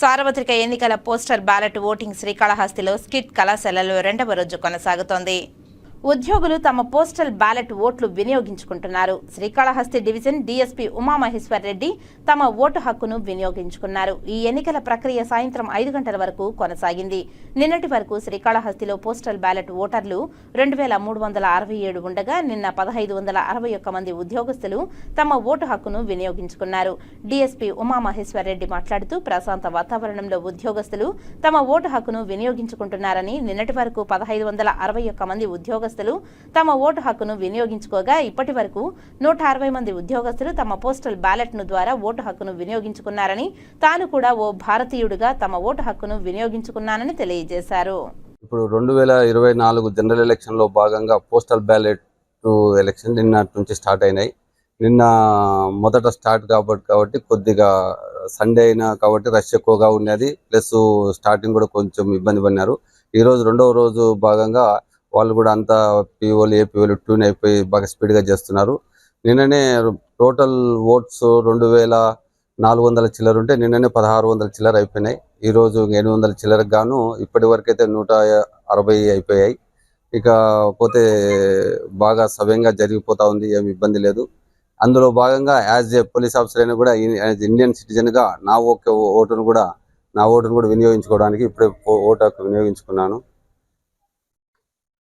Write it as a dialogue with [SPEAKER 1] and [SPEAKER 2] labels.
[SPEAKER 1] సార్వత్రిక ఎన్నికల poster ballot voting శ్రీకాళహస్తిలో స్కిట్ కళాశాలలో రెండవ రోజు కొనసాగుతోంది. ఉద్యోగులు తమ పోస్టల్ బ్యాలెట్ ఓట్లు వినియోగించుకుంటున్నారు. శ్రీకాళహస్తి డివిజన్ డీఎస్పీ ఉమామహేశ్వర్ రెడ్డి తమ ఓటు హక్కును వినియోగించుకున్నారు. ఈ ఎన్నికల ప్రక్రియ సాయంత్రం ఐదు గంటల వరకు కొనసాగింది. నిన్నటి వరకు శ్రీకాళహస్తిలో పోస్టల్ బ్యాలెట్ ఓటర్లు రెండు వేల మూడు వందల అరవై ఏడు ఉండగా నిన్న పదహైదు వందల అరవై ఒక్క మంది ఉద్యోగస్తులు తమ ఓటు హక్కును వినియోగించుకున్నారు. డీఎస్పీ ఉమామహేశ్వర్ రెడ్డి మాట్లాడుతూ ప్రశాంత వాతావరణంలో ఉద్యోగస్తులు తమ ఓటు హక్కును వినియోగించుకుంటున్నారని నిన్నటి వరకు పదహైదు వందల అరవై ఒక్క మంది ఉద్యోగస్తులు తమ ఓటు హక్కును వినియోగించుకోగా ఇప్పటి వరకు నూట అరవై మంది ఉద్యోగస్తులు తమ పోస్టల్ బ్యాలెట్ను ద్వారా ఓటు హక్కును వినియోగించుకున్నారని తాను కూడా ఓ భారతీయుడిగా తమ ఓటు హక్కును వినియోగించుకున్నానని తెలియజేశారు.
[SPEAKER 2] ఇప్పుడు రెండు వేల ఇరవై నాలుగు జనరల్ ఎలక్షన్లో భాగంగా పోస్టల్ బ్యాలెట్ ఎలక్షన్ నిన్న నుంచి స్టార్ట్ అయినాయి. నిన్న మొదట స్టార్ట్ కాబట్టి కాబట్టి కొద్దిగా సండే అయినా కాబట్టి రష్ ఎక్కువగా ఉన్నది ప్లస్ స్టార్టింగ్ కూడా కొంచెం ఇబ్బంది పడినారు. ఈ రోజు రెండవ రోజు భాగంగా వాళ్ళు కూడా అంతా పీఓలు ఏపీఓలు ట్యూన్ అయిపోయి బాగా స్పీడ్గా చేస్తున్నారు. నిన్ననే టోటల్ ఓట్స్ రెండు వేల నాలుగు వందల చిల్లర ఉంటే నిన్ననే పదహారు వందల చిల్లర అయిపోయినాయి. ఈ రోజు ఎనిమిది వందల చిల్లరకు గాను ఇప్పటి వరకు అయితే నూట అరవై అయిపోయాయి. ఇక పోతే బాగా సవ్యంగా జరిగిపోతా ఉంది ఏమి ఇబ్బంది లేదు. అందులో భాగంగా యాజ్ ఏ పోలీస్ ఆఫీసర్ అయినా కూడా యాజ్ ఇండియన్ సిటిజన్గా నా ఓకే ఓటును కూడా నా ఓటును కూడా వినియోగించుకోవడానికి ఇప్పుడే ఓటు వినియోగించుకున్నాను.